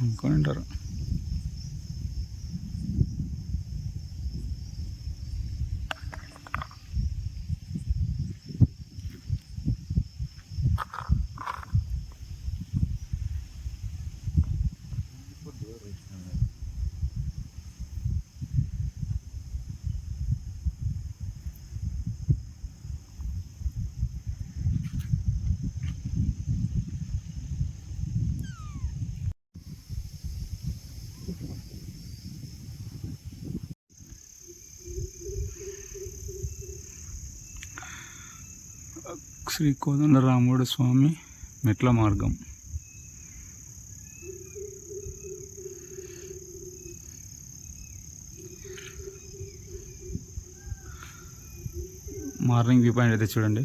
అనుకొని ఉంటారు శ్రీ కోదండరాముడు స్వామి మెట్ల మార్గం. మార్నింగ్ వ్యూ పాయింట్ అయితే చూడండి.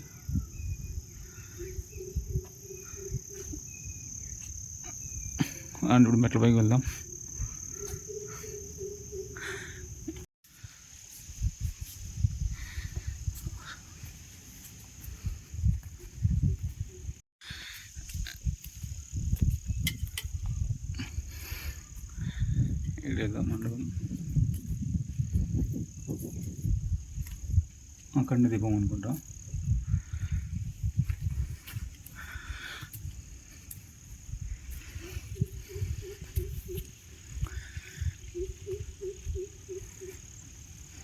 అండ్ ఇప్పుడు మెట్ల పైకి వెళ్దాం. అక్కడనే దీపం అనుకుంటా.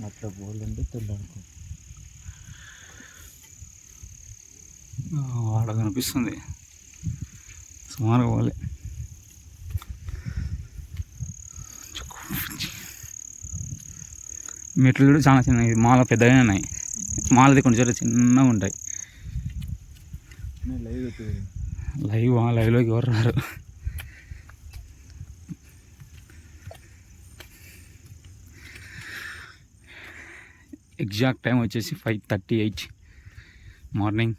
అట్లా పోలంటే తెల్లనుకో ఆడ కనిపిస్తుంది. సుమారుగా పోలే. మెట్లు కూడా చాలా చిన్నవి. మాల పెద్దగానే ఉన్నాయి. మాలది కొంచెం చిన్నగా ఉంటాయి. లైవ్ లైవ్లోకి ఎవరు రారు. ఎగ్జాక్ట్ టైం వచ్చేసి ఫైవ్ థర్టీ ఎయిట్ మార్నింగ్.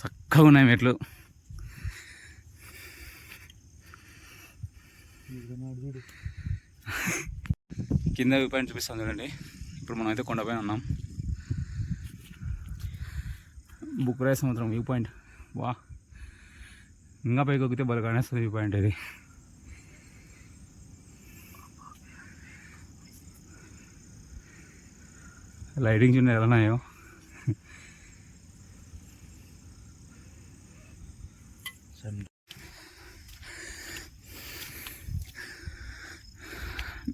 చక్కగా ఉన్నాయి మెట్లు. కింద వ్యూ పాయింట్ చూడండి. ఇప్పుడు మనం అయితే కొండపైన ఉన్నాం. బుక్రాయ సముద్రం వ్యూ పాయింట్. వా. ఇంకా పైకి ఎక్కితే బలి కానేస్తుంది వ్యూ పాయింట్ ఇది లైటింగ్స్ ఉన్నాయి ఎలా ఉన్నాయో సన్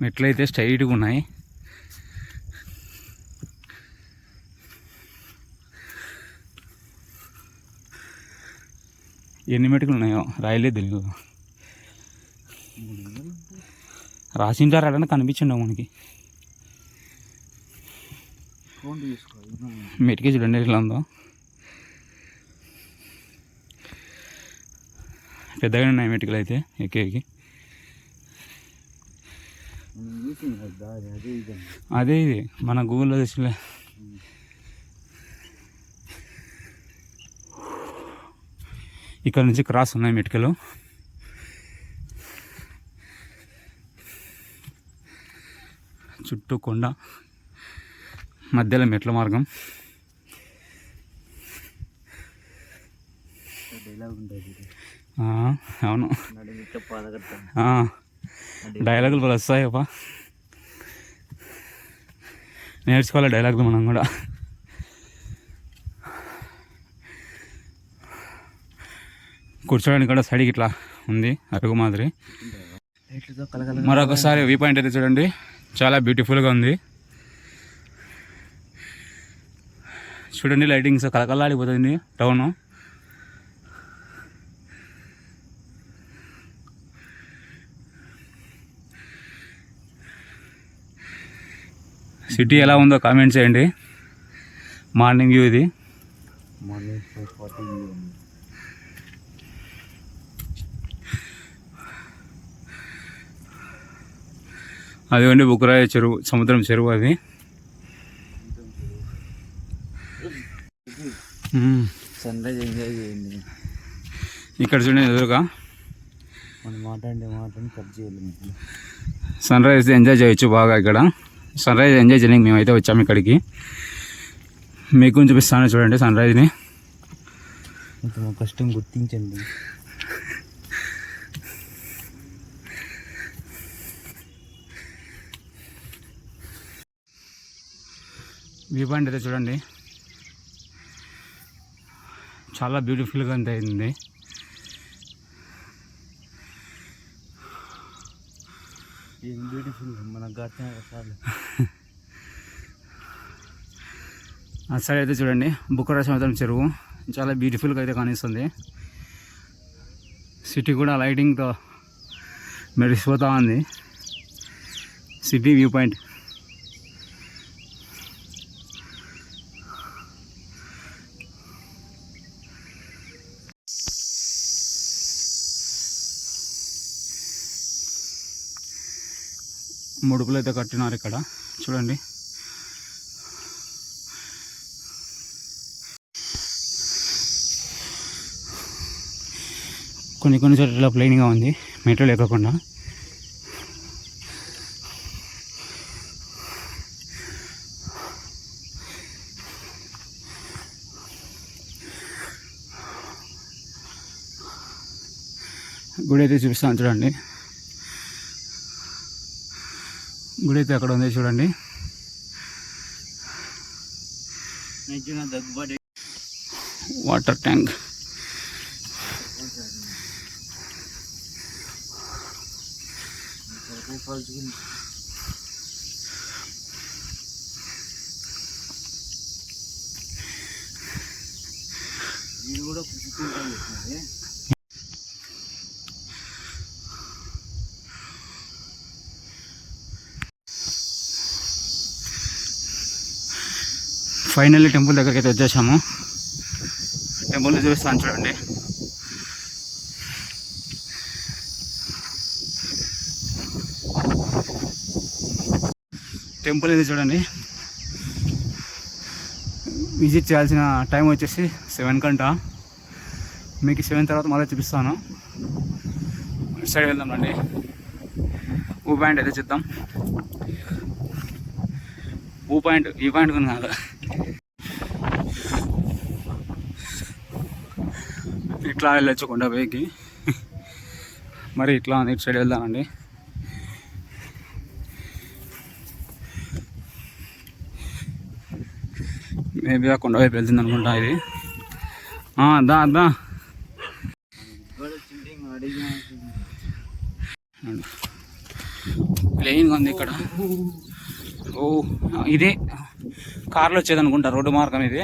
మెట్లు అయితే స్ట్రైట్గా ఉన్నాయి. ఎన్ని మెటుకులు ఉన్నాయో రాయలేదు తెలియదు రాసింటారు అడన కనిపించండి మనకి. ఫోన్ చూడండి ఇట్లా ఉందో. పెద్దగానే ఉన్నాయి మెటుకులు అయితే ఎక్కేకి. అదే ఇదే మన గూగుల్లో తెచ్చిలే ఇక్కడ నుంచి క్రాస్ ఉన్నాయి మెటికలు. చుట్టూ కొండ మధ్యలో మెట్ల మార్గం. అవును. డైలాగులు కూడా వస్తాయి నేర్చుకోవాలి డైలాగులు మనం కూడా. కూర్చోడానికి కూడా సైడ్కి ఇట్లా ఉంది అరుగు మాదిరి. మరొకసారి వ్యూ పాయింట్ అయితే చూడండి చాలా బ్యూటిఫుల్గా ఉంది. చూడండి లైటింగ్స్ కలకలాడిపోతుంది టౌన్. సిటీ ఎలా ఉందో కామెంట్ చేయండి. మార్నింగ్ వ్యూ ఇది. అదిగోండి బుక్కరాయ చెరువు సముద్రం చెరువు అది. సన్ రైజ్ ఎంజాయ్ చేయండి. ఇక్కడ చూడండి ఎదురుగా. మాట్లాడే మాటని కట్ చేయాలి. మీకు సన్ రైజ్ ఎంజాయ్ చేయొచ్చు బాగా ఇక్కడ. సన్ రైజ్ ఎంజాయ్ చేయడానికి మేమైతే వచ్చాము ఇక్కడికి. మీకు చూపిస్తాను చూడండి సన్ రైజ్ని కష్టం గుర్తించండి. వ్యూ పాయింట్ అయితే చూడండి. చాలా బ్యూటిఫుల్గా అంత అయింది ఏం బ్యూటిఫుల్ మన ఘాట్ ఆ సైడ్ అయితే చూడండి బుక్కరా సముద్రం చెరువు. చాలా బ్యూటిఫుల్గా అయితే కానిస్తుంది సిటీ కూడా లైటింగ్తో మెరిసిపోతూ ఉంది. సిటీ వ్యూ పాయింట్ ముడుపులు అయితే కట్టినారు ఇక్కడ. చూడండి. కొన్ని కొన్ని చోట్ల ప్లెయిన్గా ఉంది. మెట్రో లేకుండా గుడి అయితే చూపిస్తాను చూడండి. గుడి అయితే అక్కడ ఉంది చూడండి. Water tank. వీడు కూడా ఫైనల్లీ టెంపుల్ దగ్గరికి అయితే వచ్చేసాము. టెంపుల్ చూపిస్తాను చూడండి. టెంపుల్ ఇది చూడండి. విజిట్ చేయాల్సిన టైం వచ్చేసి సెవెన్ కంట. మీకు సెవెన్ తర్వాత మళ్ళీ చూపిస్తాను. సైడ్ వెళ్దాం రండి. ఊ పాయింట్ అయితే చూద్దాం. ఊ పాయింట్ ఈ పాయింట్ కొని కాదు ఇట్లా వెళ్ళొచ్చు కొండ పైకి. మరి ఇట్లా ఇటు సైడ్ వెళ్దామండి. మేబీ ఆ కొండ వైపు వెళ్తుంది అనుకుంటా ఇది. ఆ, దా దా. ప్లెయిన్గా ఉంది ఇక్కడ. ఓ ఇదే. కార్లో వచ్చేది అనుకుంటా రోడ్డు మార్గం ఇది.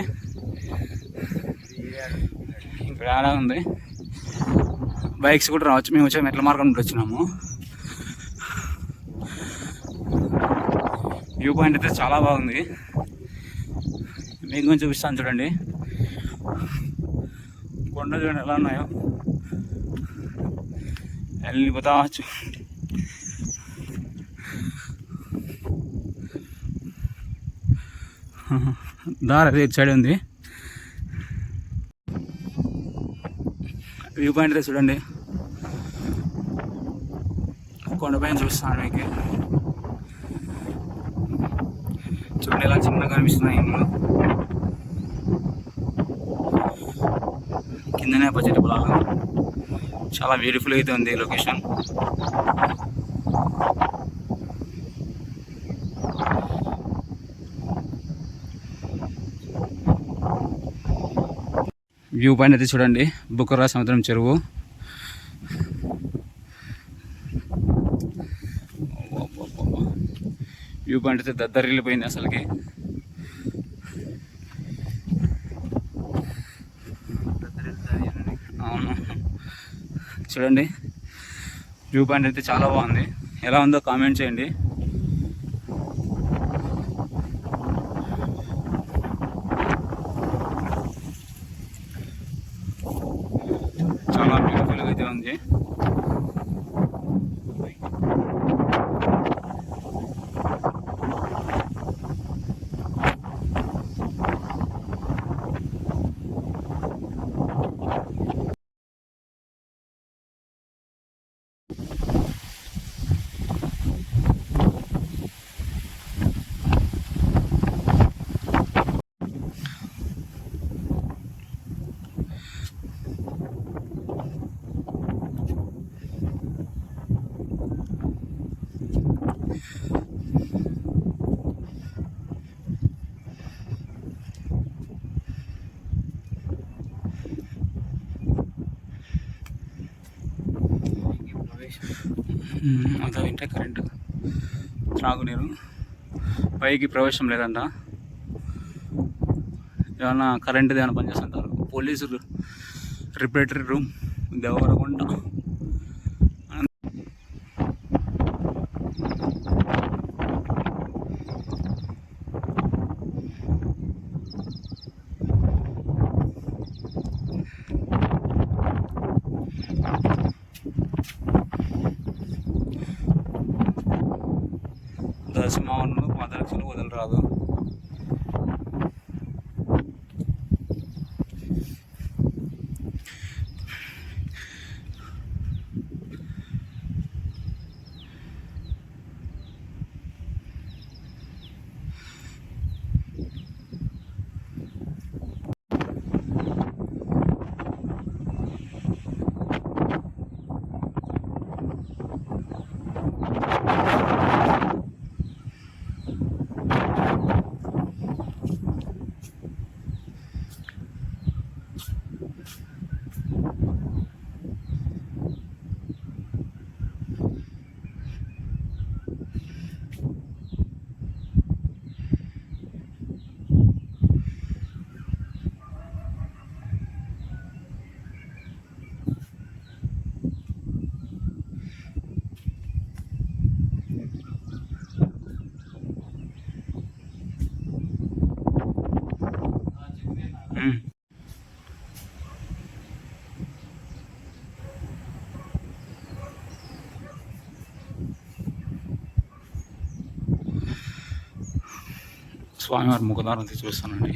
ఇక్కడ ఆడ ఉంది. బైక్స్ కూడా రావచ్చు. మేము వచ్చే మెట్ల మార్గం నుండి వచ్చినాము. వ్యూ పాయింట్ అయితే చాలా బాగుంది. మీకు కొంచెం చూపిస్తాను చూడండి. కొండ చూడండి ఎలా ఉన్నాయో. వెళ్ళిపోతా దారి అదే ఇటు సైడ్ ఉంది. వ్యూ పాయింట్ అయితే చూడండి. కొండపైన చూస్తాను మీకు. చూడండి ఎలా చిన్నగా కనిపిస్తున్నాయి ఇంట్లో కిందనే పచ్చటి పొలాలు. చాలా బ్యూటిఫుల్ అయితే ఉంది లొకేషన్ వ్యూ పాయింట్ అయితే చూడండి. బుకరా సముద్రం చెరువు. వ్యూ పాయింట్ అయితే దద్దరిల్లిపోయింది అసలుకి. అవును. చూడండి. వ్యూ పాయింట్ అయితే చాలా బాగుంది. ఎలా ఉందో కామెంట్ చేయండి. అదా. వింటే కరెంటు త్రాగునీరు. పైకి ప్రవేశం లేదంట. ఏమన్నా కరెంటు ఏమైనా పనిచేస్తుంటారు? పోలీసులు రిపరేటరీ రూమ్ దేవరకొండ. స్వామివారి ముఖదారం చూస్తానండి.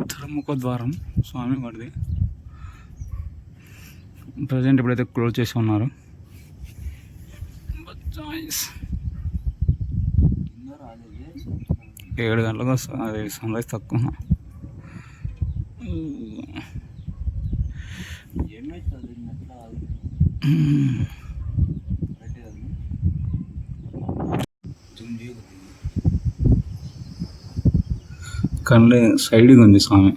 ఉత్తర ముఖద్వారం స్వామివారిది. ప్రజెంట్ ఇప్పుడైతే క్లోజ్ చేసి ఉన్నారు. ఏడు గంటలకు అది సన్ రైజ్ తక్కువ. కళ్ళు సైడ్గా ఉంది స్వామి.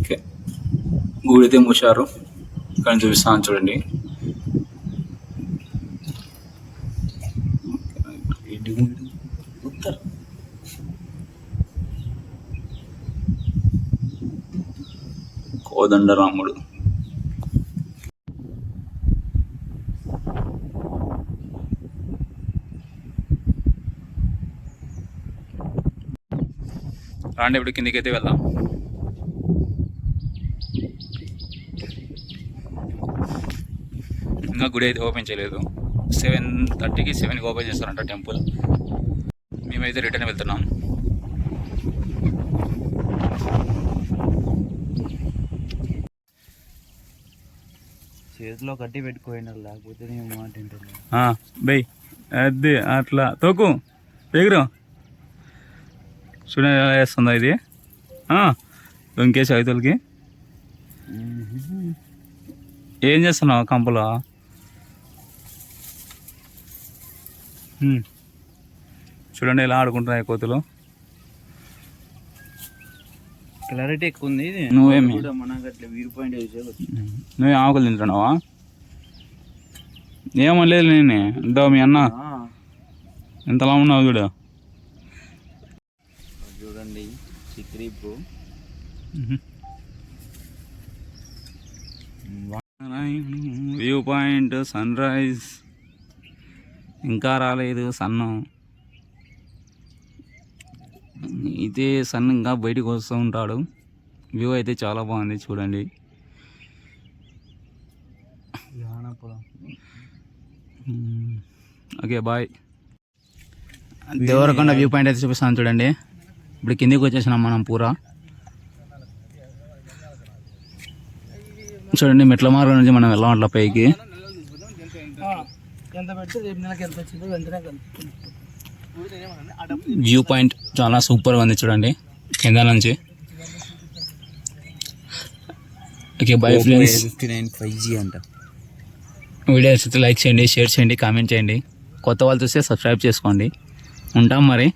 ఓకే. గుడి మూసారు ఇక్కడ చూపిస్తాను చూడండి. కోదండరాముడు. రాండి ఇప్పుడు కిందికి అయితే వెళ్దాం. ఇంకా గుడి అయితే ఓపెన్ చేయలేదు. సెవెన్ థర్టీకి సెవెన్కి ఓపెన్ చేస్తారంట టెంపుల్. మేమైతే రిటర్న్ వెళ్తున్నాం. చేతిలో కట్టి పెట్టుకోయినారు లేకపోతే నేను మాట అదే అట్లా తోకు ఎగురు. చూడండి ఎలా వేస్తుందా ఇది. దొంకేసి ఐదులకి ఏం చేస్తున్నావు కంపలో. చూడండి ఎలా ఆడుకుంటున్నాయి కోతులు. క్లారిటీ ఎక్కువ ఉంది ఇది నువ్వేమి? నువ్వే ఆకులు తింటున్నావా? ఏమలేదు నేను ఎంతో మీ అన్న. ఎంతలా ఉన్నావు చూడు. వ్యూ పాయింట్ సన్ రైజ్ ఇంకా రాలేదు సన్ను. ఇదే సన్ ఇంకా బయటికి వస్తూ ఉంటాడు. వ్యూ అయితే చాలా బాగుంది చూడండి. Okay bye Devarakonda view point అయితే చూపిస్తాను చూడండి. ఇప్పుడు కిందికి వచ్చేసినాం మనం పూరా. చూడండి మెట్ల మార్గం నుంచి మనం వెళ్ళాం అట్లా పైకి. వ్యూ పాయింట్ చాలా సూపర్గా ఉంది చూడండి కింద నుంచి. Okay bye friends fifty nine five G అంట. వీడియో అయితే లైక్ చేయండి షేర్ చేయండి కామెంట్ చేయండి. కొత్త వాళ్ళు చూస్తే సబ్స్క్రైబ్ చేసుకోండి. ఉంటాం మరి.